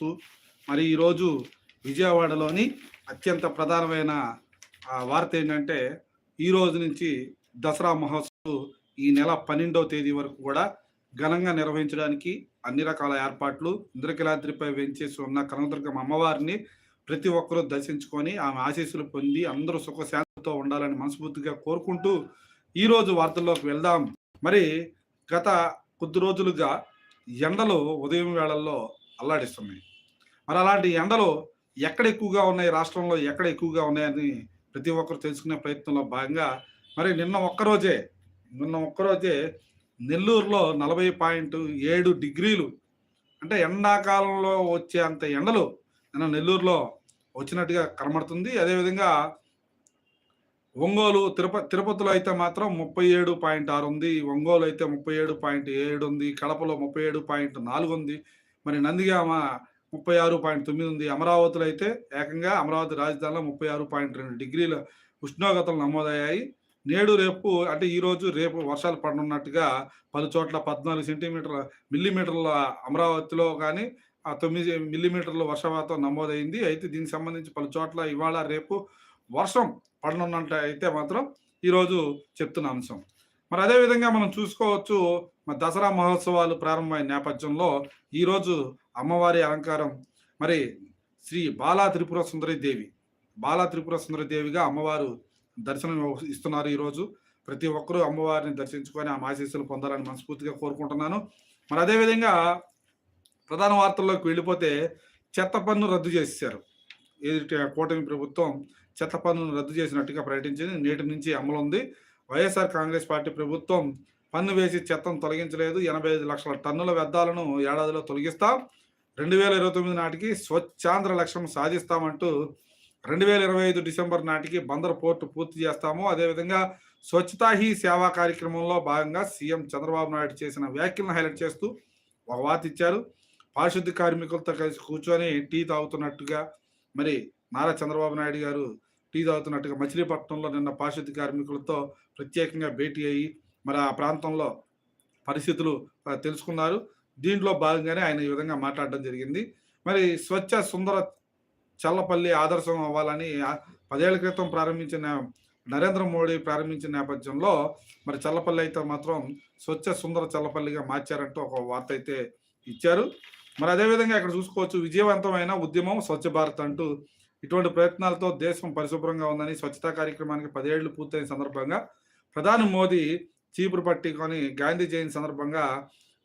తెలియజేస్తూ మరి ఈరోజు విజయవాడలోని అత్యంత ప్రధానమైన ఆ, వార్త ఏంటంటే ఈ రోజు నుంచి దసరా మహోత్సవం ఈ నెల పన్నెండవ తేదీ వరకు కూడా ఘనంగా నిర్వహించడానికి అన్ని రకాల ఏర్పాట్లు ఇంద్రకిలాద్రిపై వెంచేసి ఉన్న కనకదుర్గం అమ్మవారిని ప్రతి ఒక్కరూ దర్శించుకొని ఆమె ఆశీస్సులు పొంది అందరూ సుఖశాంతితో ఉండాలని మనస్ఫూర్తిగా కోరుకుంటూ ఈరోజు వార్తల్లోకి వెళ్దాం. మరి గత కొద్ది రోజులుగా ఎండలు ఉదయం వేళల్లో అల్లాడిస్తున్నాయి. మరి అలాంటి ఎండలు ఎక్కడ ఎక్కువగా ఉన్నాయి? రాష్ట్రంలో ఎక్కడ ఎక్కువగా ఉన్నాయని ప్రతి ఒక్కరు తెలుసుకునే ప్రయత్నంలో భాగంగా మరి నిన్న ఒక్కరోజే నిన్న ఒక్కరోజే నెల్లూరులో నలభై పాయింట్ ఏడు డిగ్రీలు అంటే ఎండాకాలంలో వచ్చే అంత ఎండలు నిన్న నెల్లూరులో వచ్చినట్టుగా కనబడుతుంది. అదేవిధంగా ఒంగోలు తిరుపతి తిరుపతిలో అయితే మాత్రం ముప్పై ఏడు పాయింట్ ఆరు ఉంది. ఒంగోలు అయితే ముప్పై ఏడు పాయింట్ ఏడు ఉంది. కడపలో ముప్పై ఏడు పాయింట్ నాలుగు ఉంది. మరి నందిగామ ముప్పై ఆరు పాయింట్ తొమ్మిది ఉంది. అమరావతిలో అయితే ఏకంగా అమరావతి రాజధానిలో ముప్పై ఆరు పాయింట్ రెండు డిగ్రీల ఉష్ణోగ్రతలు నమోదయ్యాయి. నేడు రేపు అంటే ఈరోజు రేపు వర్షాలు పడనున్నట్టుగా పలు చోట్ల పద్నాలుగు సెంటీమీటర్ల మిల్లీమీటర్ల అమరావతిలో కానీ ఆ తొమ్మిది మిల్లీమీటర్ల వర్షపాతం నమోదైంది. అయితే దీనికి సంబంధించి పలు చోట్ల ఇవాళ రేపు వర్షం పడనున్నట్టు అయితే మాత్రం ఈరోజు చెప్తున్న అంశం. మరి అదే విధంగా మనం చూసుకోవచ్చు మరి దసరా మహోత్సవాలు ప్రారంభమైన నేపథ్యంలో ఈరోజు అమ్మవారి అలంకారం. మరి శ్రీ బాలా త్రిపుర సుందరి దేవి. బాలా త్రిపుర సుందరి దేవిగా అమ్మవారు దర్శనం ఇస్తున్నారు ఈరోజు. ప్రతి ఒక్కరూ అమ్మవారిని దర్శించుకొని ఆమె ఆశీస్సులు పొందాలని మనస్ఫూర్తిగా కోరుకుంటున్నాను. మరి అదేవిధంగా ప్రధాన వార్తల్లోకి వెళ్ళిపోతే చెత్త పన్ను రద్దు చేశారు. ఏది కూటమి ప్రభుత్వం చెత్త పన్నును రద్దు చేసినట్టుగా ప్రకటించింది. నేటి నుంచి అమలు ఉంది. వైఎస్ఆర్ కాంగ్రెస్ పార్టీ ప్రభుత్వం పన్ను వేసి చెత్తను తొలగించలేదు. ఎనభై ఐదు లక్షల టన్నుల వ్యర్థాలను ఏడాదిలో తొలగిస్తాం. రెండు వేల ఇరవై తొమ్మిది నాటికి స్వచ్ఛాంధ్ర లక్ష్యం సాధిస్తామంటూ రెండు వేల ఇరవై ఐదు డిసెంబర్ నాటికి బందర్ పోర్టు పూర్తి చేస్తాము. అదేవిధంగా స్వచ్ఛతా హీ సేవా కార్యక్రమంలో భాగంగా సీఎం చంద్రబాబు నాయుడు చేసిన వ్యాఖ్యలను హైలైట్ చేస్తూ ఒక వార్త ఇచ్చారు. పారిశుద్ధ్య కార్మికులతో కలిసి కూర్చొని టీ తాగుతున్నట్టుగా మరి నారా చంద్రబాబు నాయుడు గారు టీ తాగుతున్నట్టుగా మచిలీపట్నంలో నిన్న పారిశుద్ధ్య కార్మికులతో ప్రత్యేకంగా భేటీ అయ్యి మరి ఆ ప్రాంతంలో పరిస్థితులు తెలుసుకున్నారు. దీంట్లో భాగంగానే ఆయన ఈ విధంగా మాట్లాడడం జరిగింది. మరి స్వచ్ఛ సుందర చల్లపల్లి ఆదర్శం అవ్వాలని పదేళ్ళ క్రితం ప్రారంభించిన నరేంద్ర మోడీ ప్రారంభించిన నేపథ్యంలో మరి చల్లపల్లి అయితే మాత్రం స్వచ్ఛ సుందర చల్లపల్లిగా మార్చారంటూ ఒక వార్త అయితే ఇచ్చారు. మరి అదేవిధంగా ఇక్కడ చూసుకోవచ్చు విజయవంతమైన ఉద్యమం స్వచ్ఛ భారత్ అంటూ ఇటువంటి ప్రయత్నాలతో దేశం పరిశుభ్రంగా ఉందని స్వచ్ఛతా కార్యక్రమానికి పదేళ్ళు పూర్తయిన సందర్భంగా ప్రధాని మోదీ చీపురు పట్టుకొని గాంధీ జయంతి సందర్భంగా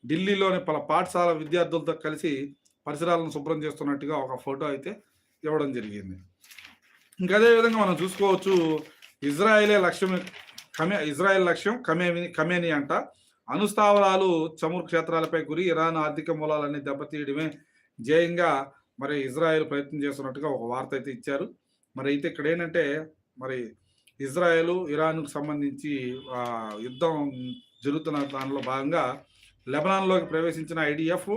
ఢిల్లీలోని పలు పాఠశాల విద్యార్థులతో కలిసి పరిసరాలను శుభ్రం చేస్తున్నట్టుగా ఒక ఫోటో అయితే ఇవ్వడం జరిగింది. ఇంకా అదేవిధంగా మనం చూసుకోవచ్చు ఇజ్రాయేలే లక్ష్యం కమే ఇజ్రాయెల్ లక్ష్యం కమేమి కమేని అంట. అనుస్థావరాలు చమురు క్షేత్రాలపై గురి ఇరాన్ ఆర్థిక మూలాలన్నీ దెబ్బతీయడమే జయంగా మరి ఇజ్రాయెల్ ప్రయత్నం చేస్తున్నట్టుగా ఒక వార్త అయితే ఇచ్చారు. మరి అయితే ఇక్కడ ఏంటంటే మరి ఇజ్రాయెల్ ఇరాన్కు సంబంధించి యుద్ధం జరుగుతున్న దానిలో భాగంగా లెబనాన్లోకి ప్రవేశించిన ఐడిఎఫ్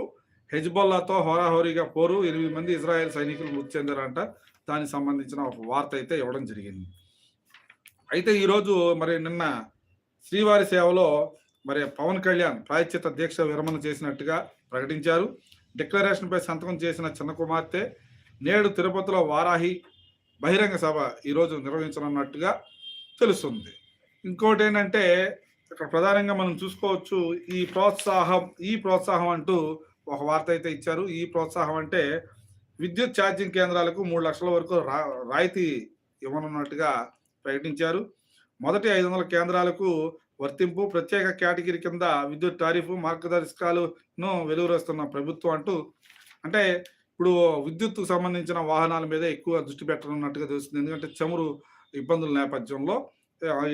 హెజ్బొల్లాతో హోరాహోరీగా పోరు ఎనిమిది మంది ఇజ్రాయెల్ సైనికులు మృతి చెందారంట. దానికి సంబంధించిన ఒక వార్త అయితే ఇవ్వడం జరిగింది. అయితే ఈరోజు మరి నిన్న శ్రీవారి సేవలో మరి పవన్ కళ్యాణ్ ప్రాయశ్చిత దీక్ష విరమణ చేసినట్టుగా ప్రకటించారు. డిక్లరేషన్పై సంతకం చేసిన చిన్న కుమార్తె నేడు తిరుపతిలో వారాహి బహిరంగ సభ ఈరోజు నిర్వహించనున్నట్టుగా తెలుస్తుంది. ఇంకోటి ఏంటంటే ఇక్కడ ప్రధానంగా మనం చూసుకోవచ్చు ఈ ప్రోత్సాహం ఈ ప్రోత్సాహం అంటూ ఒక వార్త అయితే ఇచ్చారు. ఈ ప్రోత్సాహం అంటే విద్యుత్ ఛార్జింగ్ కేంద్రాలకు మూడు లక్షల వరకు రా రాయితీ ఇవ్వనున్నట్టుగా ప్రకటించారు. మొదటి ఐదు వందల కేంద్రాలకు వర్తింపు ప్రత్యేక కేటగిరీ కింద విద్యుత్ టారిఫ్ మార్గదర్శకాలను వెలువరుస్తున్న ప్రభుత్వం అంటూ అంటే ఇప్పుడు విద్యుత్కు సంబంధించిన వాహనాల మీద ఎక్కువ దృష్టి పెట్టనున్నట్టుగా తెలుస్తుంది. ఎందుకంటే చమురు ఇబ్బందుల నేపథ్యంలో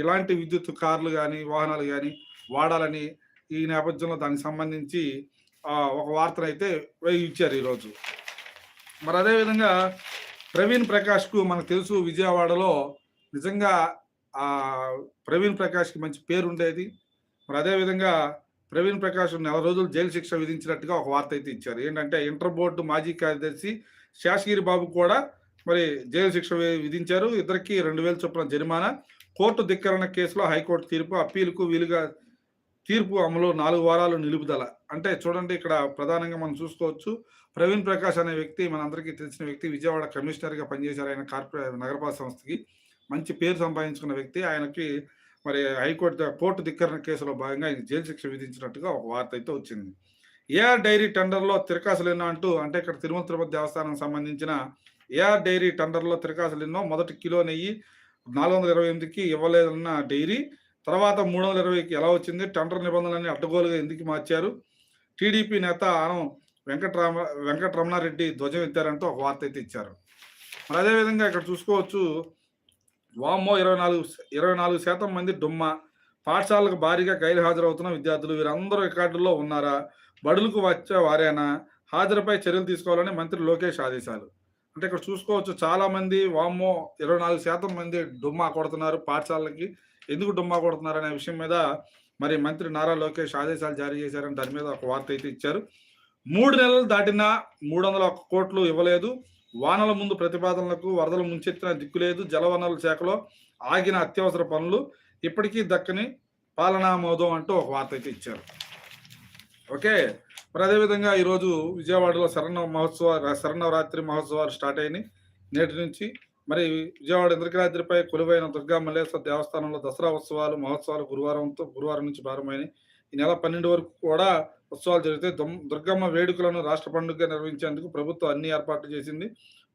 ఇలాంటి విద్యుత్ కార్లు కానీ వాహనాలు కానీ వాడాలని ఈ నేపథ్యంలో దానికి సంబంధించి ఒక వార్తను అయితే ఇచ్చారు ఈరోజు. మరి అదేవిధంగా ప్రవీణ్ ప్రకాష్కు మనకు తెలుసు విజయవాడలో నిజంగా ఆ ప్రవీణ్ ప్రకాష్కి మంచి పేరు ఉండేది మరి అదేవిధంగా ప్రవీణ్ ప్రకాష్ నెల రోజులు జైలు శిక్ష విధించినట్టుగా ఒక వార్త అయితే ఇచ్చారు. ఏంటంటే ఇంటర్ బోర్డు మాజీ కార్యదర్శి శాసగిరి బాబు కూడా మరి జైలు శిక్ష విధించారు. ఇద్దరికి రెండు వేల చొప్పున జరిమానా. కోర్టు ధిక్కరణ కేసులో హైకోర్టు తీర్పు అప్పీలుకు వీలుగా తీర్పు అమలు నాలుగు వారాలు నిలుపుదల. అంటే చూడండి ఇక్కడ ప్రధానంగా మనం చూసుకోవచ్చు ప్రవీణ్ ప్రకాష్ అనే వ్యక్తి మనందరికీ తెలిసిన వ్యక్తి విజయవాడ కమిషనర్గా పనిచేశారు. ఆయన కార్పొరే నగరపాలక సంస్థకి మంచి పేరు సంపాదించుకున్న వ్యక్తి. ఆయనకి మరి హైకోర్టు కోర్టు ధిక్కరణ కేసులో భాగంగా ఆయన జైలు శిక్ష విధించినట్టుగా ఒక వార్త అయితే వచ్చింది. ఏఆర్ డైరీ టెండర్లో తిరకాసులెన్నో అంటూ అంటే ఇక్కడ తిరుమల తిరుపతి దేవస్థానం సంబంధించిన ఏఆర్ డైరీ టెండర్లో తిరకాసులెన్నో మొదటి కిలో నెయ్యి నాలుగు వందల ఇరవై ఎనిమిదికి ఇవ్వలేదన్న డైరీ తర్వాత మూడు వందల ఇరవైకి ఎలా వచ్చింది టెండర్ నిబంధనలన్నీ అడ్డగోలుగా ఎందుకు మార్చారు? టీడీపీ నేత ఆనం వెంకటరామ వెంకటరమణారెడ్డి ధ్వజం ఎత్తారంటూ ఒక వార్త అయితే ఇచ్చారు. మరి అదేవిధంగా ఇక్కడ చూసుకోవచ్చు వామ్మో ఇరవై నాలుగు ఇరవై నాలుగు శాతం మంది డుమ్మ. పాఠశాలకు భారీగా గైరు హాజరవుతున్న విద్యార్థులు వీరందరూ రికార్డుల్లో ఉన్నారా? బడులకు వచ్చే వారేనా? హాజరుపై చర్యలు తీసుకోవాలని మంత్రి లోకేష్ ఆదేశాలు. అంటే ఇక్కడ చూసుకోవచ్చు చాలా మంది వామ్మో ఇరవై నాలుగు శాతం మంది డుమ్మా కొడుతున్నారు పాఠశాలకి ఎందుకు డుమ్మా కొడుతున్నారు అనే విషయం మీద మరి మంత్రి నారా లోకేష్ ఆదేశాలు జారీ చేశారని దాని మీద ఒక వార్త అయితే ఇచ్చారు. మూడు నెలలు దాటినా మూడు వందల ఒక్క కోట్లు ఇవ్వలేదు. వానల ముందు ప్రతిపాదనలకు వరదలు ముంచెత్తిన దిక్కులేదు జలవనరుల శాఖలో ఆగిన అత్యవసర పనులు ఇప్పటికీ దక్కని పాలనామోదం అంటూ ఒక వార్త అయితే ఇచ్చారు. ఓకే. మరి అదేవిధంగా ఈరోజు విజయవాడలో శరణ మహోత్సవ శరణవరాత్రి మహోత్సవాలు స్టార్ట్ అయినాయి. నేటి నుంచి మరి విజయవాడ ఇంద్రకరాద్రిపై కొలువైన దుర్గా మల్లేశ్వర దేవస్థానంలో దసరా ఉత్సవాలు మహోత్సవాలు గురువారంతో గురువారం నుంచి ప్రారంభమైనాయి. ఈ నెల పన్నెండు వరకు కూడా ఉత్సవాలు జరిగితే దుర్గమ్మ వేడుకలను రాష్ట్ర పండుగగా నిర్వహించేందుకు ప్రభుత్వం అన్ని ఏర్పాట్లు చేసింది.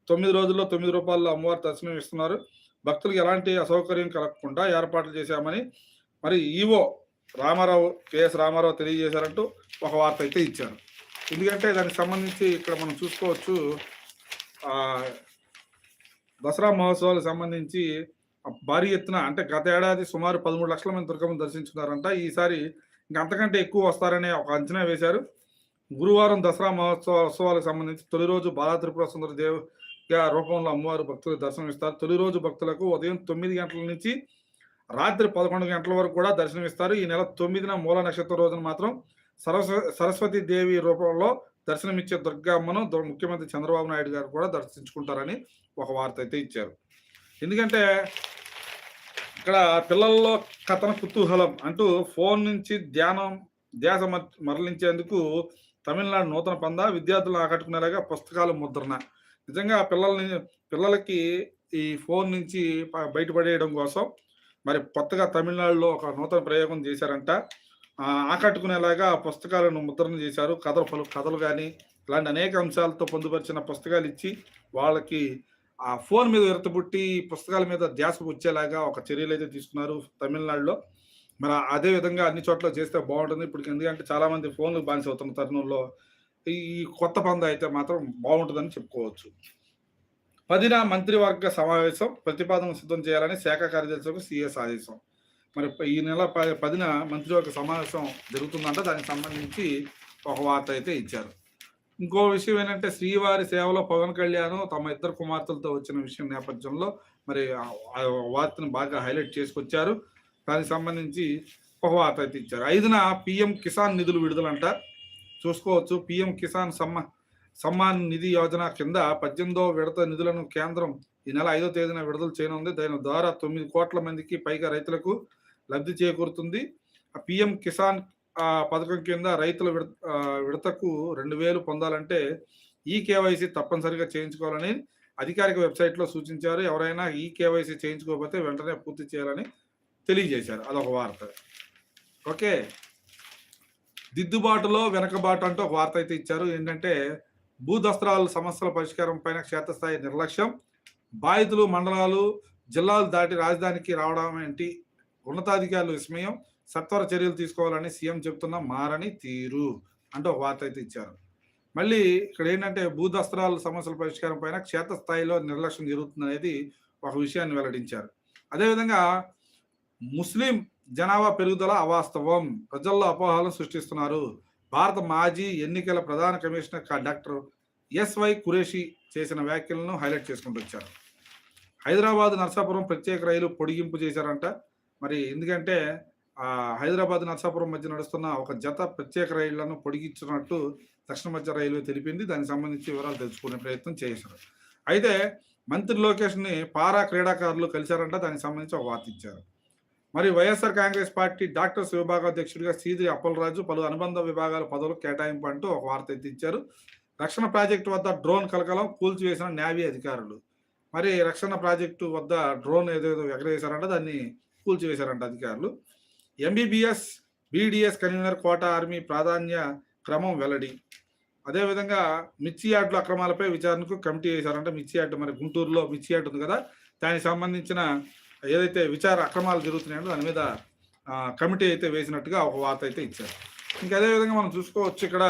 తొమ్మిది రోజుల్లో తొమ్మిది రూపాయల్లో అమ్మవారి దర్శనం ఇస్తున్నారు. భక్తులకు ఎలాంటి అసౌకర్యం కలగకుండా ఏర్పాట్లు చేశామని మరి ఈవో రామారావు కేఎస్ రామారావు తెలియజేశారంటూ ఒక వార్త అయితే ఇచ్చారు. ఎందుకంటే దానికి సంబంధించి ఇక్కడ మనం చూసుకోవచ్చు దసరా మహోత్సవాలకు సంబంధించి భారీ ఎత్తున అంటే గత ఏడాది సుమారు పదమూడు లక్షల మంది దుర్గమ్మను దర్శించుకున్నారంట. ఈసారి అంతకంటే ఎక్కువ వస్తారనే ఒక అంచనా వేశారు. గురువారం దసరా మహోత్సవ ఉత్సవాలకు సంబంధించి తొలి రోజు బాలా త్రిపుర సుందర దేవ రూపంలో అమ్మవారు భక్తులకు దర్శనం ఇస్తారు తొలి రోజు భక్తులకు ఉదయం తొమ్మిది గంటల నుంచి రాత్రి పదకొండు గంటల వరకు కూడా దర్శనమిస్తారు. ఈ నెల తొమ్మిదిన మూల నక్షత్ర రోజున మాత్రం సరస్వతి దేవి రూపంలో దర్శనమిచ్చే దుర్గమ్మను ముఖ్యమంత్రి చంద్రబాబు నాయుడు గారు కూడా దర్శించుకుంటారని ఒక వార్త అయితే ఇచ్చారు. ఎందుకంటే ఇక్కడ పిల్లల్లో కథన కుతూహలం అంటూ ఫోన్ నుంచి ధ్యానం ధ్యాస మరలించేందుకు తమిళనాడు నూతన పంద విద్యార్థులను ఆకట్టుకునేలాగా పుస్తకాల ముద్రణ. నిజంగా పిల్లల్ని పిల్లలకి ఈ ఫోన్ నుంచి బయటపడేయడం కోసం మరి కొత్తగా తమిళనాడులో ఒక నూతన ప్రయోగం చేశారంట. ఆ, ఆకట్టుకునేలాగా పుస్తకాలను ముద్రణ చేశారు. కథలు పలు కథలు కానీ ఇలాంటి అనేక అంశాలతో పొందుపరిచిన పుస్తకాలు ఇచ్చి వాళ్ళకి ఆ ఫోన్ మీద విరతబుట్టి పుస్తకాల మీద ధ్యాస వచ్చేలాగా ఒక చర్యలు అయితే తీసుకున్నారు తమిళనాడులో. మరి అదే విధంగా అన్ని చోట్ల చేస్తే బాగుంటుంది. ఇప్పుడు ఎందుకంటే చాలామంది ఫోన్లు బానిస అవుతున్న తరుణంలో ఈ ఈ కొత్త పంద అయితే మాత్రం బాగుంటుందని చెప్పుకోవచ్చు. పదిన మంత్రివర్గ సమావేశం ప్రతిపాదన సిద్ధం చేయాలని శాఖ కార్యదర్శులకు సీఎస్ ఆదేశం. మరి ఈ నెల పదిన మంత్రివర్గ సమావేశం జరుగుతుందంట దానికి సంబంధించి ఒక వార్త అయితే ఇచ్చారు. ఇంకో విషయం ఏంటంటే శ్రీవారి సేవలో పవన్ కళ్యాణ్ తమ ఇద్దరు కుమార్తెలతో వచ్చిన విషయం నేపథ్యంలో మరి ఆ- వార్తను బాగా హైలైట్ చేసుకొచ్చారు. దానికి సంబంధించి ఒక వార్త అయితే ఇచ్చారు. ఐదున పిఎం కిసాన్ నిధులు విడుదలంట. చూసుకోవచ్చు పిఎం కిసాన్ సమ్మ సమ్మాన్ నిధి యోజన కింద పద్దెనిమిదో విడత నిధులను కేంద్రం ఈ నెల ఐదో తేదీన విడుదల చేయనుంది. దాని ద్వారా తొమ్మిది కోట్ల మందికి పైగా రైతులకు లబ్ధి చేకూరుతుంది. ఆ పిఎం కిసాన్ పథకం కింద రైతుల విడ విడతకు రెండు వేలు పొందాలంటే ఈ కేవైసీ తప్పనిసరిగా చేయించుకోవాలని అధికారిక వెబ్సైట్లో సూచించారు. ఎవరైనా ఈ కేవైసీ చేయించుకోకపోతే వెంటనే పూర్తి చేయాలని తెలియజేశారు. అదొక వార్త. ఓకే. దిద్దుబాటులో వెనకబాటు అంటూ ఒక వార్త అయితే ఇచ్చారు. ఏంటంటే భూదస్త్రాల సమస్యల పరిష్కారం పైన క్షేత్రస్థాయి నిర్లక్ష్యం. బాధితులు మండలాలు జిల్లాలు దాటి రాజధానికి రావడం ఏంటి? ఉన్నతాధికారులు విస్మయం. సత్వర చర్యలు తీసుకోవాలని సీఎం చెప్తున్న మారని తీరు అంటూ ఒక వార్త అయితే ఇచ్చారు. మళ్ళీ ఇక్కడ ఏంటంటే భూదస్త్రాల సమస్యల పరిష్కారం పైన క్షేత్రస్థాయిలో నిర్లక్ష్యం జరుగుతుందనేది ఒక విషయాన్ని వెల్లడించారు. అదేవిధంగా ముస్లిం జనాభా పెరుగుదల అవాస్తవం. ప్రజల్లో అపోహలను సృష్టిస్తున్నారు. భారత మాజీ ఎన్నికల ప్రధాన కమిషనర్ డాక్టర్ ఎస్వై కురేషి చేసిన వ్యాఖ్యలను హైలైట్ చేసుకుంటూ వచ్చారు. హైదరాబాద్ నర్సాపురం ప్రత్యేక రైలు పొడిగింపు చేశారంట. మరి ఎందుకంటే హైదరాబాద్ నర్సాపురం మధ్య నడుస్తున్న ఒక జత ప్రత్యేక రైళ్ళను పొడిగించినట్టు దక్షిణ మధ్య రైల్వే తెలిపింది. దానికి సంబంధించి వివరాలు తెలుసుకునే ప్రయత్నం చేశారు. అయితే మంత్రి లోకేష్ని పారా క్రీడాకారులు కలిశారంట. దానికి సంబంధించి ఒక వార్త ఇచ్చారు. మరి వైఎస్ఆర్ కాంగ్రెస్ పార్టీ డాక్టర్స్ విభాగాధ్యక్షుడిగా సీదిరి అప్పలరాజు పలు అనుబంధ విభాగాల పదవులు కేటాయింపు అంటూ ఒక వార్త ఎత్తించారు. రక్షణ ప్రాజెక్టు వద్ద డ్రోన్ కలకలం కూల్చివేసిన నేవీ అధికారులు. మరి రక్షణ ప్రాజెక్టు వద్ద డ్రోన్ ఏదేదో ఎగరేశారంట దాన్ని కూల్చివేశారంట అధికారులు. MBBS BDS convener quota army ప్రాధాన్య క్రమం వెల్లడి. అదేవిధంగా మిర్చి యార్డుల అక్రమాలపై విచారణకు కమిటీ వేశారంట మిర్చి యార్డు. మరి గుంటూరులో మిర్చి యార్డు ఉంది కదా దానికి సంబంధించిన ఏదైతే విచార అక్రమాలు జరుగుతున్నాయో దాని మీద కమిటీ అయితే వేసినట్టుగా ఒక వార్త అయితే ఇచ్చారు. ఇంకా అదేవిధంగా మనం చూసుకోవచ్చు ఇక్కడ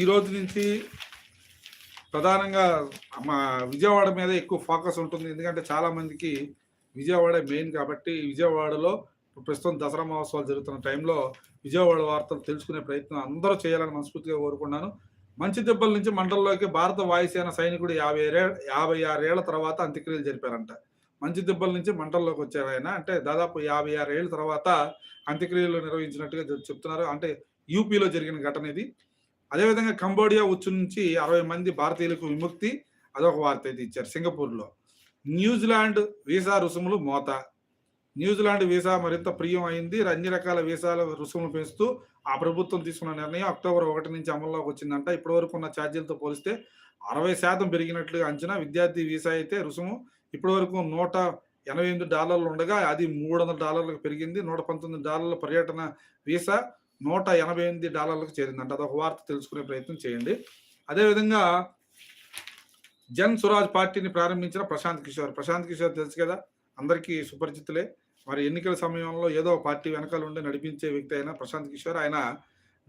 ఈ రోజు నుంచి ప్రధానంగా మా విజయవాడ మీద ఎక్కువ ఫోకస్ ఉంటుంది. ఎందుకంటే చాలామందికి విజయవాడ మెయిన్ కాబట్టి విజయవాడలో ప్రస్తుతం దసరా మహోత్సవాలు జరుగుతున్న టైంలో విజయవాడ వార్తలు తెలుసుకునే ప్రయత్నం అందరూ చేయాలని మనస్ఫూర్తిగా కోరుకున్నాను మంచి దెబ్బల నుంచి మండలంలోకి భారత వాయుసేన సైనికుడు యాభై యాభై ఆరేళ్ళ తర్వాత అంత్యక్రియలు జరిపారంట. మంచి దెబ్బల నుంచి మంటల్లోకి వచ్చారు ఆయన. అంటే దాదాపు యాభై ఆరు ఏళ్ళ తర్వాత అంత్యక్రియలు నిర్వహించినట్టుగా చెప్తున్నారు. అంటే యూపీలో జరిగిన ఘటన ఇది. అదేవిధంగా కంబోడియా ఉచ్చు నుంచి అరవై మంది భారతీయులకు విముక్తి అదొక వార్త అయితే ఇచ్చారు సింగపూర్లో. న్యూజిలాండ్ వీసా రుసుములు మోత. న్యూజిలాండ్ వీసా మరింత ప్రియం అయింది. అన్ని రకాల వీసాల రుసుములు పెంచుతూ ఆ ప్రభుత్వం తీసుకున్న నిర్ణయం అక్టోబర్ ఒకటి నుంచి అమల్లోకి వచ్చిందంట. ఇప్పటి వరకు ఉన్న ఛార్జీలతో పోలిస్తే అరవై శాతం పెరిగినట్లుగా అంచనా విద్యార్థి వీసా అయితే రుసుము ఇప్పటి వరకు నూట ఎనభై ఎనిమిది డాలర్లు ఉండగా అది మూడు వందల డాలర్లకు పెరిగింది. నూట పంతొమ్మిది డాలర్ల పర్యటన వీసా నూట ఎనభై ఎనిమిది డాలర్లకు చేరిందంట. అదొక వార్త తెలుసుకునే ప్రయత్నం చేయండి. అదేవిధంగా జన్ స్వరాజ్ పార్టీని ప్రారంభించిన ప్రశాంత్ కిషోర్. ప్రశాంత్ కిషోర్ తెలుసు కదా? అందరికీ సుపరిచితులే. మరి ఎన్నికల సమయంలో ఏదో పార్టీ వెనకాల ఉండి నడిపించే వ్యక్తి అయిన ప్రశాంత్ కిషోర్ ఆయన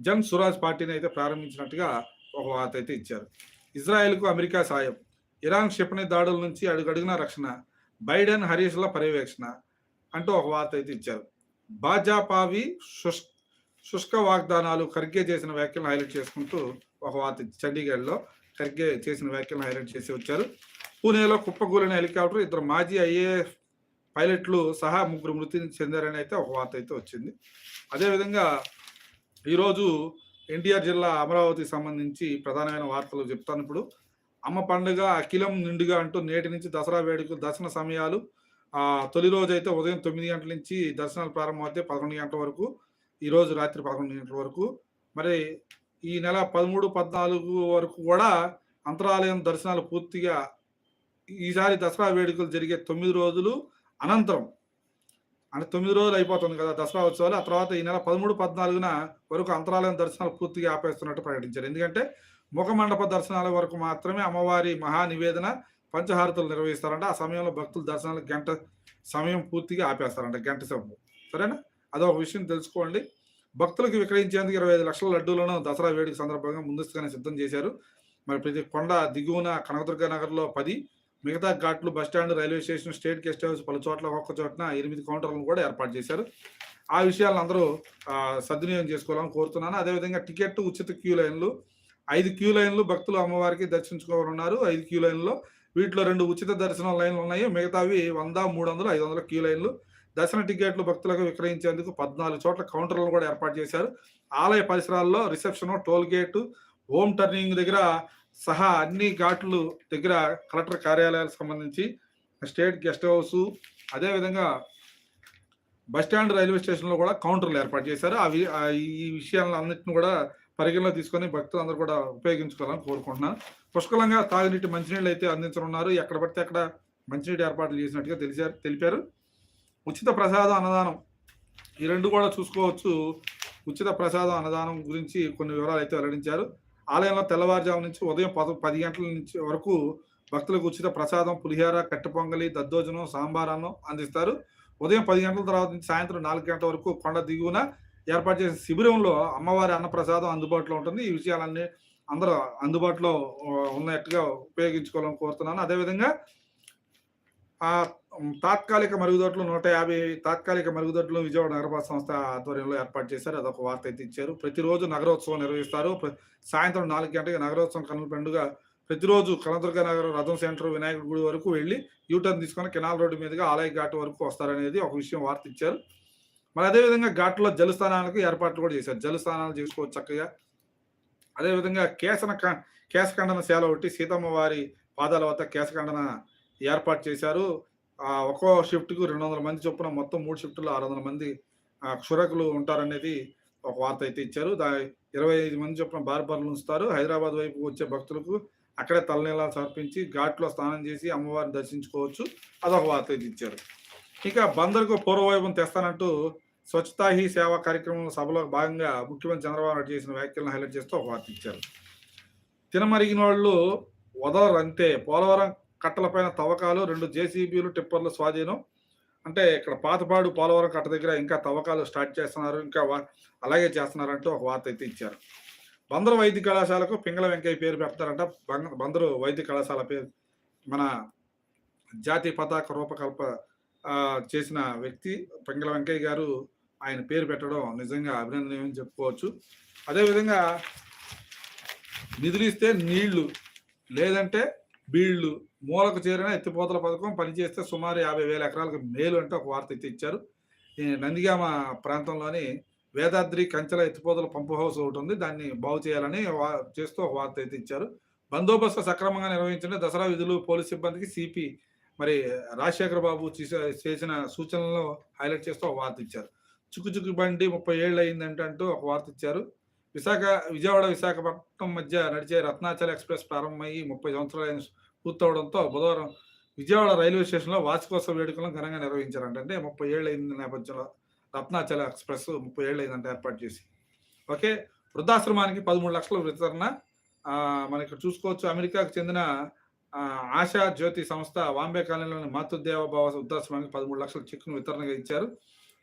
జన్ సురాజ్ పార్టీని అయితే ప్రారంభించినట్టుగా ఒక వార్త అయితే ఇచ్చారు. ఇజ్రాయెల్కు అమెరికా సాయం ఇరాన్ క్షిపణి దాడుల నుంచి అడుగడుగున రక్షణ బైడెన్ హరీష్ల పర్యవేక్షణ అంటూ ఒక వార్త అయితే ఇచ్చారు. భాజపావి శుష్ శుష్క వాగ్దానాలు ఖర్గే చేసిన వ్యాఖ్యలు హైలైట్ చేసుకుంటూ ఒక వార్త ఇచ్చి- చండీగఢ్లో ఖర్గే చేసిన వ్యాఖ్యలు హైలైట్ చేసి వచ్చారు. పూణేలో కుప్పగూలిన హెలికాప్టర్ ఇద్దరు మాజీ ఐఏఎఫ్ పైలట్లు సహా ముగ్గురు మృతి చెందారని అయితే ఒక వార్త అయితే వచ్చింది. అదేవిధంగా ఈరోజు ఎన్టీఆర్ జిల్లా అమరావతికి సంబంధించి ప్రధానమైన వార్తలు చెప్తాను ఇప్పుడు. అమ్మ పండుగ అఖిలం నిండుగా అంటూ నేటి నుంచి దసరా వేడుకలు దర్శన సమయాలు తొలి రోజు అయితే ఉదయం తొమ్మిది గంటల నుంచి దర్శనాలు ప్రారంభమవుతాయి పదకొండు గంటల వరకు ఈరోజు రాత్రి పదకొండు గంటల వరకు. మరి ఈ నెల పదమూడు పద్నాలుగు వరకు కూడా అంతరాలయం దర్శనాలు పూర్తిగా ఈసారి దసరా వేడుకలు జరిగే తొమ్మిది రోజులు అనంతరం. అంటే తొమ్మిది రోజులు అయిపోతుంది కదా దసరా ఉత్సవాలు. ఆ తర్వాత ఈ నెల పదమూడు పద్నాలుగున వరకు అంతరాలయం దర్శనాలు పూర్తిగా ఆపేస్తున్నట్టు ప్రకటించారు. ఎందుకంటే ముఖమండప దర్శనాల వరకు మాత్రమే అమ్మవారి మహా నివేదన పంచహారతులు నిర్వహిస్తారంట. ఆ సమయంలో భక్తులు దర్శనాలు గంట సమయం పూర్తిగా ఆపేస్తారంట గంట సమయం సరేనా? అదొక విషయం తెలుసుకోండి. భక్తులకు విక్రయించేందుకు ఇరవై ఐదు లక్షల లడ్డూలను దసరా వేడుక సందర్భంగా ముందస్తుగానే సిద్ధం చేశారు. మరి ప్రతి కొండ దిగువన కనకదుర్గ నగర్లో పది మిగతా ఘాట్లు bus stand railway station state guest house పలు చోట్ల ఒక్క చోట్న ఎనిమిది కౌంటర్లను కూడా ఏర్పాటు చేశారు. ఆ విషయాలను అందరూ సద్వినియోగం చేసుకోవాలని కోరుతున్నాను. అదేవిధంగా టికెట్ ఉచిత క్యూ లైన్లు ఐదు క్యూ లైన్లు భక్తులు అమ్మవారికి దర్శించుకోవాలన్నారు. ఐదు క్యూ లైన్లో వీటిలో రెండు ఉచిత దర్శనం లైన్లు ఉన్నాయి. మిగతావి వంద మూడు వందలు ఐదు వందల క్యూ లైన్లు దర్శన టికెట్లు భక్తులకు విక్రయించేందుకు పద్నాలుగు చోట్ల కౌంటర్లను కూడా ఏర్పాటు చేశారు. ఆలయ పరిసరాల్లో reception toll gate home turning దగ్గర సహా అన్ని ఘాట్లు దగ్గర కలెక్టర్ కార్యాలయాలకు సంబంధించి స్టేట్ గెస్ట్ హౌస్ అదేవిధంగా బస్టాండ్ రైల్వే స్టేషన్లో కూడా కౌంటర్లు ఏర్పాటు చేశారు. అవి ఈ విషయాలను అన్నింటిని కూడా పరిగణలో తీసుకొని భక్తులు అందరూ కూడా ఉపయోగించుకోవాలని కోరుకుంటున్నాను. పుష్కలంగా తాగునీటి మంచినీళ్ళు అయితే అందించనున్నారు. ఎక్కడ పడితే అక్కడ మంచినీటి ఏర్పాట్లు చేసినట్టుగా తెలిసారు తెలిపారు. ఉచిత ప్రసాదం అన్నదానం ఈ రెండు కూడా చూసుకోవచ్చు. ఉచిత ప్రసాదం అన్నదానం గురించి కొన్ని వివరాలు అయితే వెల్లడించారు. ఆలయంలో తెల్లవారుజాము నుంచి ఉదయం పద పది గంటల నుంచి వరకు భక్తులకు ఉచిత ప్రసాదం పులిహార కట్టెపొంగలి దద్దోజనం సాంబారాన్ని అందిస్తారు. ఉదయం పది గంటల తర్వాత నుంచి సాయంత్రం నాలుగు గంటల వరకు కొండ దిగువన ఏర్పాటు చేసిన శిబిరంలో అమ్మవారి అన్నప్రసాదం అందుబాటులో ఉంటుంది. ఈ విషయాలన్నీ అందరూ అందుబాటులో ఉన్నట్టుగా ఉపయోగించుకోవాలని కోరుతున్నాను. అదేవిధంగా ఆ తాత్కాలిక మరుగుదొడ్లు నూట యాభై తాత్కాలిక మరుగుదొడ్లు విజయవాడ నగరపాలక సంస్థ ఆధ్వర్యంలో ఏర్పాటు చేశారు. అదొక వార్త అయితే ఇచ్చారు. ప్రతిరోజు నగరోత్సవం నిర్వహిస్తారు. సాయంత్రం నాలుగు గంటలకు నగరోత్సవం కనుల పండుగ ప్రతిరోజు కనదుర్గ నగరం రథం సెంటర్ వినాయకుడి గుడి వరకు వెళ్ళి యూటర్న్ తీసుకొని కెనాల్ రోడ్డు మీదుగా ఆలయ ఘాట్ వరకు వస్తారనేది ఒక విషయం వార్త ఇచ్చారు. మరి అదేవిధంగా ఘాట్లో జలస్థానాలకు ఏర్పాట్లు కూడా చేశారు. జలస్థానాలు చేసుకోవచ్చు చక్కగా. అదేవిధంగా కేసన కేశఖండన శాల ఒకటి సీతమ్మ వారి పాదాల వద్ద కేశఖండన ఏర్పాటు చేశారు. ఒక్కో షిఫ్ట్కు రెండు వందల మంది చొప్పున మొత్తం మూడు షిఫ్టులు ఆరు వందల మంది క్షురకులు ఉంటారనేది ఒక వార్త అయితే ఇచ్చారు. దా ఇరవై ఐదు మంది చొప్పున బార్బర్లు ఉంచుతారు. హైదరాబాద్ వైపు వచ్చే భక్తులకు అక్కడే తలనీలాలు సమర్పించి ఘాట్లో స్నానం చేసి అమ్మవారిని దర్శించుకోవచ్చు. అదొక వార్త అయితే ఇచ్చారు. ఇక బందర్కు పూర్వవైభవం తెస్తానంటూ స్వచ్ఛతా హీ సేవా కార్యక్రమం సభలో భాగంగా ముఖ్యమంత్రి చంద్రబాబు నాయుడు చేసిన వ్యాఖ్యలను హైలైట్ చేస్తూ ఒక వార్త ఇచ్చారు. తినమరిగిన వాళ్ళు వదలరంతే. పోలవరం కట్టలపైన తవ్వకాలు రెండు జేసీబీలు టిప్పర్లు స్వాధీనం. అంటే ఇక్కడ పాతపాడు పోలవరం కట్ట దగ్గర ఇంకా తవ్వకాలు స్టార్ట్ చేస్తున్నారు. ఇంకా అలాగే చేస్తున్నారంటూ ఒక వార్త అయితే ఇచ్చారు. బందరు వైద్య కళాశాలకు పింగళ వెంకయ్య పేరు పెడతారంట. బందరు వైద్య కళాశాల పేరు. మన జాతీయ పతాక రూపకల్ప చేసిన వ్యక్తి పింగళ వెంకయ్య గారు ఆయన పేరు పెట్టడం నిజంగా అభినందనీయం చెప్పుకోవచ్చు. అదేవిధంగా నిధులు ఇస్తే నీళ్ళు లేదంటే బీళ్ళు మూలకు చేరిన ఎత్తిపోతల పథకం పనిచేస్తే సుమారు యాభై వేల ఎకరాలకు మేలు అంటే ఒక వార్త అయితే ఇచ్చారు. నందిగామ ప్రాంతంలోని వేదాద్రి కంచెల ఎత్తిపోతల పంపు హౌస్ ఒకటి ఉంది. దాన్ని బాగు చేయాలని చేస్తూ ఒక వార్త అయితే ఇచ్చారు. బందోబస్తు సక్రమంగా నిర్వహించిన దసరా విధులు పోలీస్ సిబ్బందికి సిపి మరి రాజశేఖర బాబు చేసిన సూచనలను హైలైట్ చేస్తూ ఒక వార్త ఇచ్చారు. చుక్కుచుక్కు బండి ముప్పై ఏళ్ళు అయిందంటే అంటూ ఒక వార్త ఇచ్చారు. విశాఖ విజయవాడ విశాఖపట్నం మధ్య నడిచే రత్నాచల ఎక్స్ప్రెస్ ప్రారంభమయ్యి ముప్పై సంవత్సరాలు పూర్తవడంతో బుధవారం విజయవాడ రైల్వే స్టేషన్లో వార్షికోత్సవ వేడుకలను ఘనంగా నిర్వహించారంట అంటే ముప్పై ఏళ్ళు అయింది నేపథ్యంలో రత్నాచల ఎక్స్ప్రెస్ ముప్పై ఏళ్ళు అయిందంటే ఏర్పాటు చేసి. ఓకే వృద్ధాశ్రమానికి పదమూడు లక్షల వితరణ. మన ఇక్కడ చూసుకోవచ్చు అమెరికాకు చెందిన ఆశా జ్యోతి సంస్థ వాంబే కాలనీలోని మాతృదేవభావ వృద్ధాశ్రమానికి పదమూడు లక్షల చెక్కును వితరణగా ఇచ్చారు.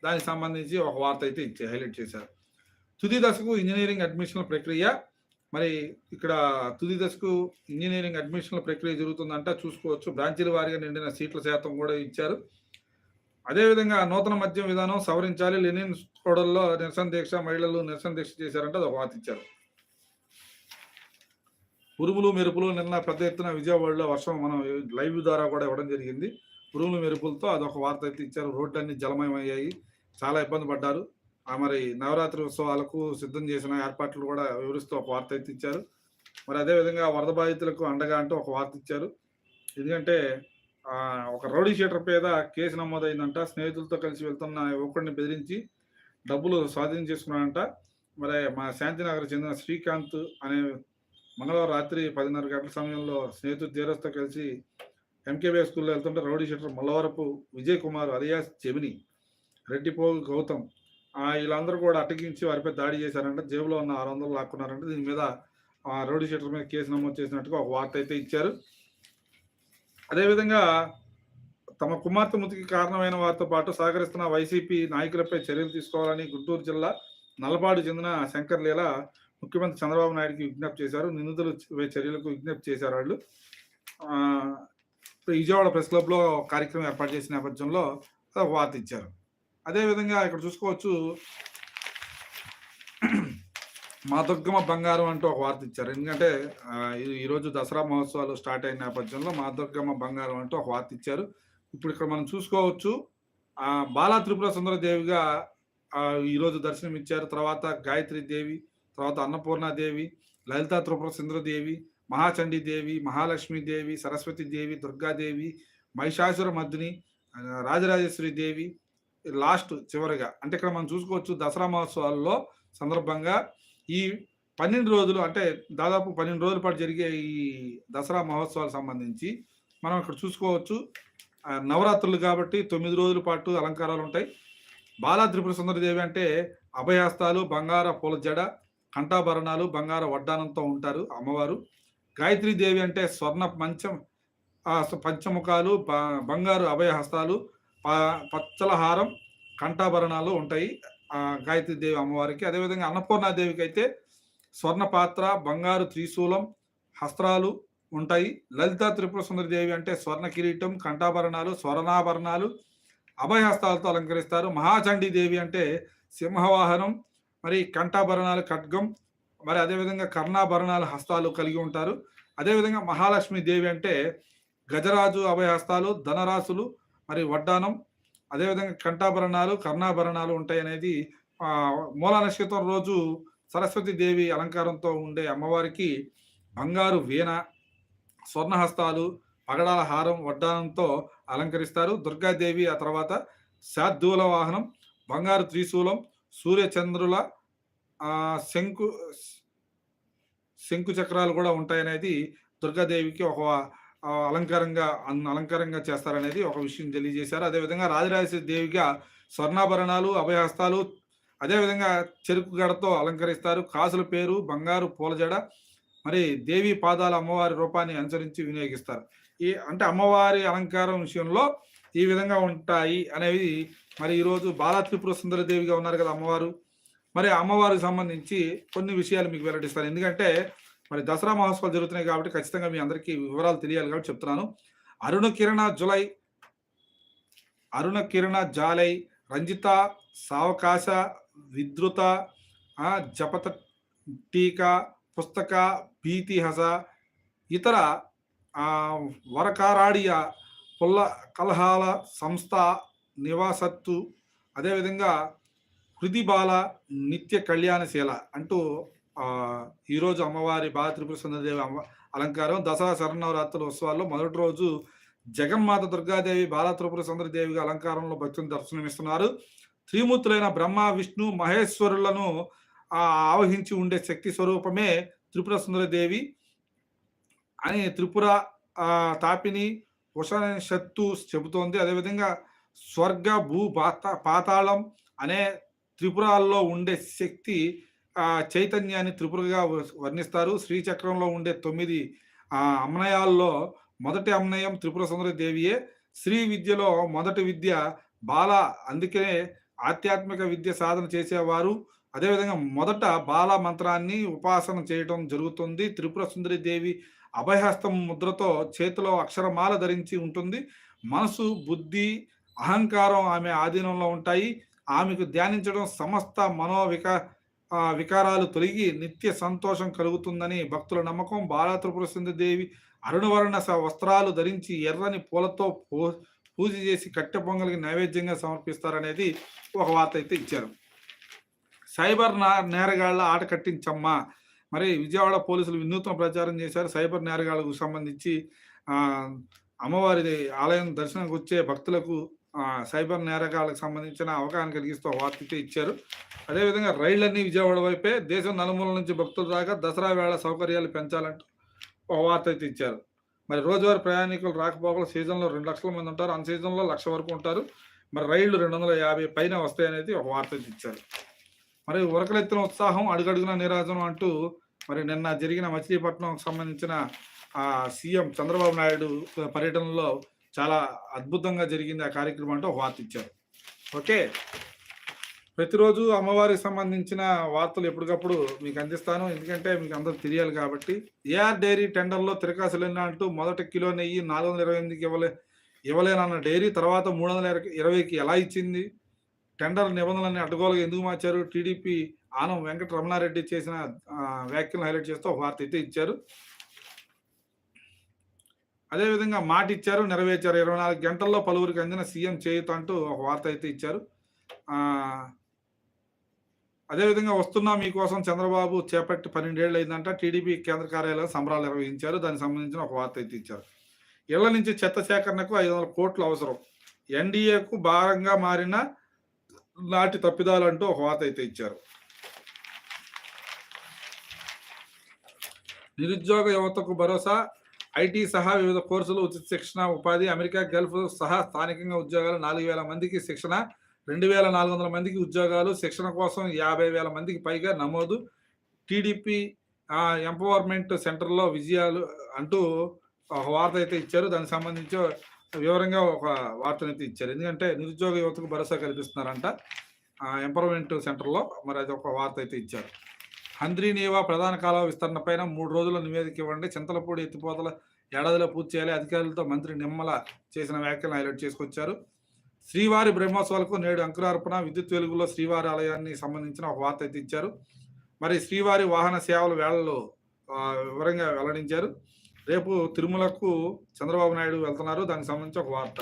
దానికి సంబంధించి ఒక వార్త అయితే ఇచ్చి హైలైట్ చేశారు. తుది దశకు ఇంజనీరింగ్ అడ్మిషన్ల ప్రక్రియ మరి ఇక్కడ తుది దశకు ఇంజనీరింగ్ అడ్మిషన్ల ప్రక్రియ జరుగుతుందంట చూసుకోవచ్చు. బ్రాంచీల వారీగా నిండిన సీట్ల శాతం కూడా ఇచ్చారు. అదేవిధంగా నూతన మద్యం విధానం సవరించాలి. లెనిన్ కోడల్లో నిరసన దీక్ష మహిళలు నిరసన దీక్ష చేశారంటే అది ఒక వార్త ఇచ్చారు. ఉరుములు మెరుపులు నిన్న పెద్ద ఎత్తున విజయవాడలో వర్షం మనం లైవ్ ద్వారా కూడా ఇవ్వడం జరిగింది. ఉరుములు మెరుపులతో అదొక వార్త అయితే ఇచ్చారు. రోడ్లన్నీ జలమయమయ్యాయి. చాలా ఇబ్బంది పడ్డారు. మరి నవరాత్రి ఉత్సవాలకు సిద్ధం చేసిన ఏర్పాట్లు కూడా వివరిస్తూ ఒక వార్త అయితే ఇచ్చారు. మరి అదేవిధంగా వరద బాధితులకు అండగా అంటూ ఒక వార్త ఇచ్చారు. ఎందుకంటే ఒక రౌడీ షీటర్ మీద కేసు నమోదైందంట. స్నేహితులతో కలిసి వెళ్తున్న యువకుడిని బెదిరించి డబ్బులు స్వాధీనం చేసుకున్నాడంట. మరి మా శాంతినగర్ చెందిన శ్రీకాంత్ అనే మంగళవారం రాత్రి పదిన్నర గంటల సమయంలో స్నేహితుడు ధీరస్తో కలిసి ఎంకేబీ స్కూల్లో వెళ్తుంటే rowdy sheeter Mallavarapu Vijay Kumar alias Chemini Reddipogu Gautam వీళ్ళందరూ కూడా అటగించి వారిపై దాడి చేశారంట. జేబులో ఉన్న ఆరు వందలు లాక్కున్నారంట. దీని మీద ఆ రౌడీ షీటర్ మీద కేసు నమోదు చేసినట్టుగా ఒక వార్త అయితే ఇచ్చారు. అదేవిధంగా తమ కుమార్తె మృతికి కారణమైన వారితో పాటు సహకరిస్తున్న వైసీపీ నాయకులపై చర్యలు తీసుకోవాలని గుంటూరు జిల్లా నల్లపాడు చెందిన శంకర్ లీల ముఖ్యమంత్రి చంద్రబాబు నాయుడుకి విజ్ఞప్తి చేశారు. నిందితులు చర్యలకు విజ్ఞప్తి చేశారు వాళ్ళు. విజయవాడ ప్రెస్ క్లబ్లో కార్యక్రమం ఏర్పాటు చేసిన నేపథ్యంలో వార్త ఇచ్చారు. అదేవిధంగా ఇక్కడ చూసుకోవచ్చు. మా దుర్గమ్మ బంగారం అంటూ ఒక వార్త ఇచ్చారు. ఎందుకంటే ఈ- ఈరోజు దసరా మహోత్సవాలు స్టార్ట్ అయిన నేపథ్యంలో మా దుర్గమ్మ బంగారం అంటూ ఒక వార్త ఇచ్చారు. ఇప్పుడు ఇక్కడ మనం చూసుకోవచ్చు బాలా త్రిపుర సుందరదేవిగా ఈరోజు దర్శనం ఇచ్చారు తర్వాత గాయత్రి దేవి తర్వాత అన్నపూర్ణ దేవి లలితా త్రిపుర సుందరదేవి మహాచండీ దేవి మహాలక్ష్మి దేవి సరస్వతి దేవి దుర్గాదేవి మహిషాసుర మద్దిని రాజరాజేశ్వరి దేవి లాస్ట్ చివరిగా. అంటే ఇక్కడ మనం చూసుకోవచ్చు దసరా మహోత్సవాల్లో సందర్భంగా ఈ పన్నెండు రోజులు అంటే దాదాపు పన్నెండు రోజుల పాటు జరిగే ఈ దసరా మహోత్సవాలకు సంబంధించి మనం ఇక్కడ చూసుకోవచ్చు నవరాత్రులు కాబట్టి తొమ్మిది రోజుల పాటు అలంకారాలు ఉంటాయి. బాలా త్రిపుర సుందరదేవి అంటే అభయాస్తాలు బంగార పూల జడ కంఠాభరణాలు బంగార వడ్డానంతో ఉంటారు అమ్మవారు. గాయత్రి దేవి అంటే స్వర్ణ పంచం పంచముఖాలు బ- బంగారు అభయహస్తాలు పచ్చల హారం కంఠాభరణాలు ఉంటాయి. గాయత్రి దేవి అమ్మవారికి. అదేవిధంగా అన్నపూర్ణాదేవికి అయితే స్వర్ణ పాత్ర బంగారు త్రిశూలం హస్త్రాలు ఉంటాయి. లలిత త్రిపుర సుందరి దేవి అంటే స్వర్ణ కిరీటం కంఠాభరణాలు స్వర్ణాభరణాలు అభయహస్తాలతో అలంకరిస్తారు. మహాచండీ దేవి అంటే సింహవాహనం మరి కంఠాభరణాలు ఖడ్గం మరి అదేవిధంగా కర్ణాభరణాలు హస్తాలు కలిగి ఉంటారు. అదేవిధంగా మహాలక్ష్మి దేవి అంటే గజరాజు అభయహస్తాలు ధనరాశులు మరి వడ్డానం అదేవిధంగా కంఠాభరణాలు కర్ణాభరణాలు ఉంటాయనేది మూలా నక్షత్రం రోజు సరస్వతి దేవి అలంకారంతో ఉండే అమ్మవారికి బంగారు వీణ స్వర్ణహస్తాలు పగడాల హారం వడ్డానంతో అలంకరిస్తారు. దుర్గాదేవి ఆ తర్వాత శార్దూల వాహనం బంగారు త్రిశూలం సూర్యచంద్రుల శంకు శంకు చక్రాలు కూడా ఉంటాయనేది దుర్గాదేవికి ఒక అలంకారంగా అన్ అలంకారంగా చేస్తారనేది ఒక విషయం తెలియజేశారు. అదేవిధంగా రాజరాజేశ్వరి దేవిగా స్వర్ణాభరణాలు, అభయహస్తాలు అదేవిధంగా చెరుకు గడతో అలంకరిస్తారు. కాసుల పేరు, బంగారు పూలజడ మరి దేవి పాదాల అమ్మవారి రూపాన్ని అనుసరించి వినియోగిస్తారు. ఈ అంటే అమ్మవారి అలంకారం విషయంలో ఈ విధంగా ఉంటాయి అనేవి మరి ఈరోజు బాలా త్రిపుర దేవిగా ఉన్నారు కదా అమ్మవారు. మరి అమ్మవారికి సంబంధించి కొన్ని విషయాలు మీకు వెల్లడిస్తాను. ఎందుకంటే మరి దసరా మహోత్సవాలు జరుగుతున్నాయి కాబట్టి ఖచ్చితంగా మీ అందరికీ వివరాలు తెలియాలి కాబట్టి చెప్తున్నాను. అరుణ కిరణ జులై అరుణ కిరణ జాలై, రంజిత, సావకాశ, విద్రుత, జపత టీకా, పుస్తక, భీతిహస, ఇతర వరకారాడియ, పుల్ల కలహాల సంస్థ, నివాసత్తు, అదేవిధంగా హృదిబాల, నిత్య కళ్యాణశీల అంటూ ఈరోజు అమ్మవారి బాల త్రిపుర సుందరదేవి అమ్మ అలంకారం దసరా శరణవరాత్రుల ఉత్సవాల్లో మొదటి రోజు జగన్మాత దుర్గాదేవి బాల త్రిపుర సుందరిదేవిగా అలంకారంలో భక్తులు దర్శనమిస్తున్నారు. త్రిమూర్తులైన బ్రహ్మ, విష్ణు, మహేశ్వరులను ఆవహించి ఉండే శక్తి స్వరూపమే త్రిపుర సుందరదేవి అని త్రిపుర ఆహ్, తాపిని శత్తు చెబుతోంది. అదేవిధంగా స్వర్గ, భూ, పాత పాతాళం అనే త్రిపురాల్లో ఉండే శక్తి ఆ చైతన్యాన్ని త్రిపురగా వర్ణిస్తారు. శ్రీచక్రంలో ఉండే తొమ్మిది ఆ అమ్నయాల్లో మొదటి అమ్నయం త్రిపుర సుందరి దేవియే. శ్రీ విద్యలో మొదటి విద్య బాల. అందుకే ఆధ్యాత్మిక విద్య సాధన చేసేవారు అదేవిధంగా మొదట బాల మంత్రాన్ని ఉపాసన చేయటం జరుగుతుంది. త్రిపుర సుందరి దేవి అభయహస్తం ముద్రతో చేతిలో అక్షరమాల ధరించి ఉంటుంది. మనసు, బుద్ధి, అహంకారం ఆమె ఆధీనంలో ఉంటాయి. ఆమెకు ధ్యానించడం సమస్త మనోవిక ఆ వికారాలు తొలగి నిత్య సంతోషం కలుగుతుందని భక్తుల నమ్మకం. బాలా దేవి అరుణవర్ణ స వస్త్రాలు ధరించి ఎర్రని పూలతో పూ పూజ చేసి కట్టె పొంగల్‌కి నైవేద్యంగా సమర్పిస్తారనేది ఒక వార్త అయితే ఇచ్చారు. సైబర్ నా నేరగాళ్ళ ఆట కట్టించమ్మ మరి విజయవాడ పోలీసులు వినూత్న ప్రచారం చేశారు. సైబర్ నేరగాళ్ళకు సంబంధించి అమ్మవారి ఆలయం దర్శనంకి వచ్చే భక్తులకు సైబర్ నేరగాళ్ళకు సంబంధించిన అవగాహన కలిగిస్తూ ఒక వార్త అయితే ఇచ్చారు. అదేవిధంగా రైళ్ళన్నీ విజయవాడ వైపే దేశం నలుమూల నుంచి భక్తుల దాకా దసరా వేళ సౌకర్యాలు పెంచాలంటూ ఒక వార్త అయితే ఇచ్చారు. మరి రోజువారీ ప్రయాణికులు రాకపోకలు సీజన్‌లో రెండు లక్షల మంది ఉంటారు. అన్ సీజన్‌లో లక్ష వరకు ఉంటారు. మరి రైళ్ళు 250 పైన వస్తాయనేది ఒక వార్త అయితే ఇచ్చారు. మరి ఉరకలెత్తిన ఉత్సాహం అడుగడుగున నిరాజనం అంటూ మరి నిన్న జరిగిన మచిలీపట్నంకి సంబంధించిన సీఎం చంద్రబాబు నాయుడు పర్యటనలో చాలా అద్భుతంగా జరిగింది ఆ కార్యక్రమం అంటూ వార్త ఇచ్చారు. ఓకే. ప్రతిరోజు అమ్మవారికి సంబంధించిన వార్తలు ఎప్పటికప్పుడు మీకు అందిస్తాను. ఎందుకంటే మీకు అందరూ తెలియాలి కాబట్టి. ఏఆర్ డైరీ టెండర్‌లో తిరకాసులెన్ని అంటూ మొదట కిలో నెయ్యి 428కి ఇవ్వలే ఇవ్వలేనన్న డైరీ తర్వాత 320కి ఎలా ఇచ్చింది? టెండర్ నిబంధనలన్నీ అడ్డగోలుగా ఎందుకు మార్చారు? టీడీపీ ఆనం వెంకట రమణారెడ్డి చేసిన వ్యాఖ్యలు హైలైట్ చేస్తూ వార్త అయితే ఇచ్చారు. అదేవిధంగా మాటిచ్చారు, నెరవేర్చారు. 24 గంటల్లో పలువురికి అందిన సీఎం చేయుత అంటూ ఒక వార్త అయితే ఇచ్చారు. అదేవిధంగా వస్తున్నా మీకోసం చంద్రబాబు చేపట్టి పన్నెండేళ్ళు అయిందంట. టీడీపీ కేంద్ర కార్యాలయం సంబరాలు నిర్వహించారు. దానికి సంబంధించిన ఒక వార్త అయితే ఇచ్చారు. ఇళ్ళ నుంచి చెత్త సేకరణకు 500 కోట్లు అవసరం. ఎన్డీఏకు భారంగా మారిన నాటి తప్పిదాలు అంటూ ఒక వార్త అయితే ఇచ్చారు. నిరుద్యోగ యువతకు భరోసా ఐటీ సహా వివిధ కోర్సులు ఉచిత శిక్షణ, ఉపాధి అమెరికా, గల్ఫ్ సహా స్థానికంగా ఉద్యోగాలు 4,000 మందికి శిక్షణ, 2,400 మందికి ఉద్యోగాలు, శిక్షణ కోసం యాభై వేల మందికి పైగా నమోదు. టీడీపీ ఎంపవర్మెంట్ సెంటర్‌లో విజయాలు అంటూ ఒక వార్త అయితే ఇచ్చారు. దానికి సంబంధించి వివరంగా ఒక వార్తనైతే ఇచ్చారు. ఎందుకంటే నిరుద్యోగ యువతకు భరోసా కల్పిస్తున్నారంట. ఎంపవర్మెంట్ సెంటర్‌లో మరి అది ఒక వార్త అయితే ఇచ్చారు. హంద్రీనీవా ప్రధాన కాలువ విస్తరణ పైన మూడు రోజుల నివేదిక ఇవ్వండి. చింతలపూడి ఎత్తిపోతల ఏడాదిలో పూర్తి చేయాలి. అధికారులతో మంత్రి నిమ్మల చేసిన వ్యాఖ్యలను హైలైట్ చేసుకొచ్చారు. శ్రీవారి బ్రహ్మోత్సవాలకు నేడు అంకురార్పణ విద్యుత్ వెలుగులో శ్రీవారి ఆలయాన్ని సంబంధించిన ఒక వార్త అయితే ఇచ్చారు. మరి శ్రీవారి వాహన సేవల వేళల్లో వివరంగా వెల్లడించారు. రేపు తిరుమలకు చంద్రబాబు నాయుడు వెళ్తున్నారు. దానికి సంబంధించి ఒక వార్త.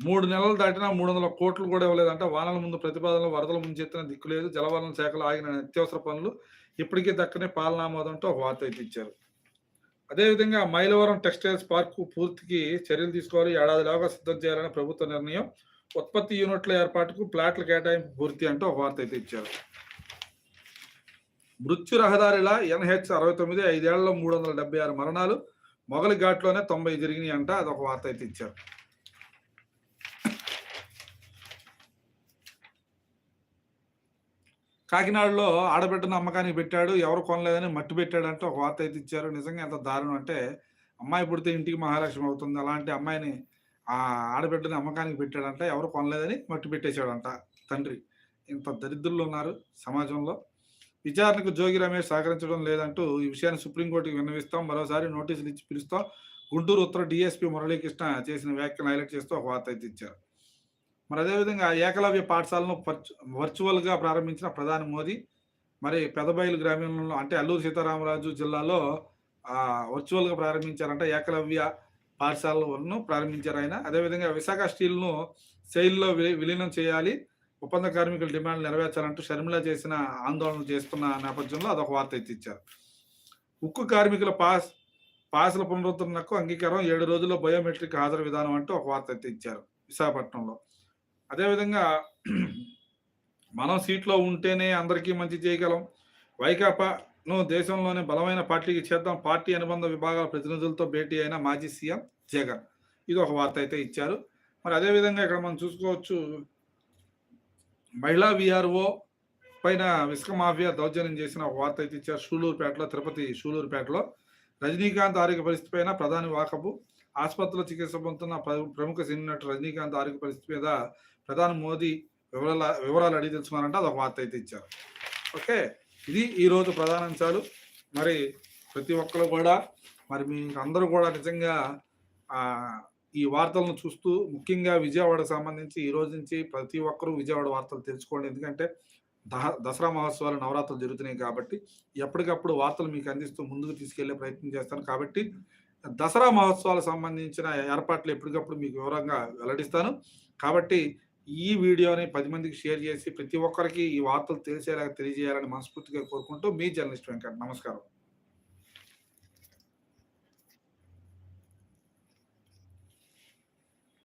మూడు నెలలు దాటినా 300 కోట్లు కూడా ఇవ్వలేదంట. వానల ముందు ప్రతిపాదనలు ముందు ముంచెత్తిన దిక్కులేదు. జలవనరుల శాఖలో ఆగిన నిత్యావసర పనులు ఇప్పటికీ దక్కనే పాలనామోదంతో ఒక వార్త అయితే ఇచ్చారు. అదేవిధంగా మైలవరం టెక్స్టైల్స్ పార్కు పూర్తికి చర్యలు తీసుకోవాలి. ఏడాదిలోగా సిద్ధం చేయాలని ప్రభుత్వ నిర్ణయం. ఉత్పత్తి యూనిట్ల ఏర్పాటుకు ప్లాట్ల కేటాయింపు పూర్తి అంటూ ఒక వార్త అయితే ఇచ్చారు. మృత్యు రహదారిలా ఎన్హెచ్ అరవై తొమ్మిది ఐదేళ్ళలో మూడు వందల డెబ్బై ఆరు మరణాలు మొగలి ఘాట్లోనే తొంభై జరిగినాయి అంట అదొక వార్త అయితే ఇచ్చారు కాకినాడలో ఆడబిడ్డను అమ్మకానికి పెట్టాడు ఎవరు కొనలేదని మట్టి పెట్టాడంటే ఒక వార్త అయితే ఇచ్చారు. నిజంగా ఎంత దారుణం అంటే అమ్మాయి పుడితే ఇంటికి మహాలక్ష్మి అవుతుంది అలాంటి అమ్మాయిని ఆ ఆడబిడ్డని అమ్మకానికి పెట్టాడంట ఎవరు కొనలేదని మట్టి పెట్టేశాడంట తండ్రి. ఇంత దరిద్రులు ఉన్నారు సమాజంలో. విచారణకు జోగి రమేష్ సహకరించడం లేదంటూ ఈ విషయాన్ని సుప్రీంకోర్టుకి విన్నవిస్తాం. మరోసారి నోటీసులు ఇచ్చి పిలుస్తాం. గుంటూరు ఉత్తర డిఎస్పీ మురళీకృష్ణ చేసిన వ్యాఖ్యలు హైలైట్ చేస్తూ ఒక వార్త అయితే ఇచ్చారు. మరి అదేవిధంగా ఏకలవ్య పాఠశాలను వర్చువల్గా ప్రారంభించిన ప్రధాని మోదీ మరి పెదబయలు గ్రామీణంలో అంటే అల్లూరు సీతారామరాజు జిల్లాలో వర్చువల్గా ప్రారంభించారంట ఏకలవ్య పాఠశాలను ప్రారంభించారు ఆయన. అదేవిధంగా విశాఖ స్టీల్ను సెయిల్లో విలీనం చేయాలి ఒప్పంద కార్మికుల డిమాండ్ నెరవేర్చాలంటూ షర్మిల చేసిన ఆందోళన చేస్తున్న నేపథ్యంలో అదొక వార్త ఎత్తిచ్చారు ఉక్కు కార్మికుల పాస్ పాసుల పునరుద్ధరణకు అంగీకారం ఏడు రోజుల్లో బయోమెట్రిక్ హాజరు విధానం అంటూ ఒక వార్త ఎత్తిచ్చారు విశాఖపట్నంలో. అదేవిధంగా మనం సీట్లో ఉంటేనే అందరికీ మంచి చేయగలం. వైకాపాను దేశంలోనే బలమైన పార్టీకి చేద్దాం. పార్టీ అనుబంధ విభాగాల ప్రతినిధులతో భేటీ అయిన మాజీ సీఎం జగన్. ఇది ఒక వార్త అయితే ఇచ్చారు. మరి అదేవిధంగా ఇక్కడ మనం చూసుకోవచ్చు. మహిళా విఆర్ఓ పైన ఇసుక మాఫియా దౌర్జన్యం చేసిన ఒక వార్త అయితే ఇచ్చారు. షూలూరుపేటలో తిరుపతి షూలూరుపేటలో. రజనీకాంత్ ఆరోగ్య పరిస్థితి పైన ప్రధాని వాకపు ఆసుపత్రిలో చికిత్స పొందుతున్న ప్రముఖ సినీ నటుడు రజనీకాంత్ ఆరోగ్య పరిస్థితి మీద ప్రధాని మోదీ వివరాల వివరాలు అడిగి తెలుసుకున్నారంటే అదొక వార్త అయితే ఇచ్చారు. ఓకే? ఇది ఈరోజు ప్రధాన అంశాలు. మరి ప్రతి ఒక్కరు కూడా మరి మీ అందరూ కూడా నిజంగా ఈ వార్తలను చూస్తూ ముఖ్యంగా విజయవాడకు సంబంధించి ఈ రోజు నుంచి ప్రతి ఒక్కరూ విజయవాడ వార్తలు తెలుసుకోండి. ఎందుకంటే దహ- దసరా మహోత్సవాలు నవరాత్రులు జరుగుతున్నాయి కాబట్టి ఎప్పటికప్పుడు వార్తలు మీకు అందిస్తూ ముందుకు తీసుకెళ్ళే ప్రయత్నం చేస్తాను. కాబట్టి దసరా మహోత్సవాలకు సంబంధించిన ఏర్పాట్లు ఎప్పటికప్పుడు మీకు వివరంగా వెల్లడిస్తాను. కాబట్టి ఈ వీడియోని పది మందికి షేర్ చేసి ప్రతి ఒక్కరికి ఈ వార్తలు తెలిసేలాగా తెలియజేయాలని మనస్ఫూర్తిగా కోరుకుంటూ మీ జర్నలిస్ట్ వెంకట్. నమస్కారం.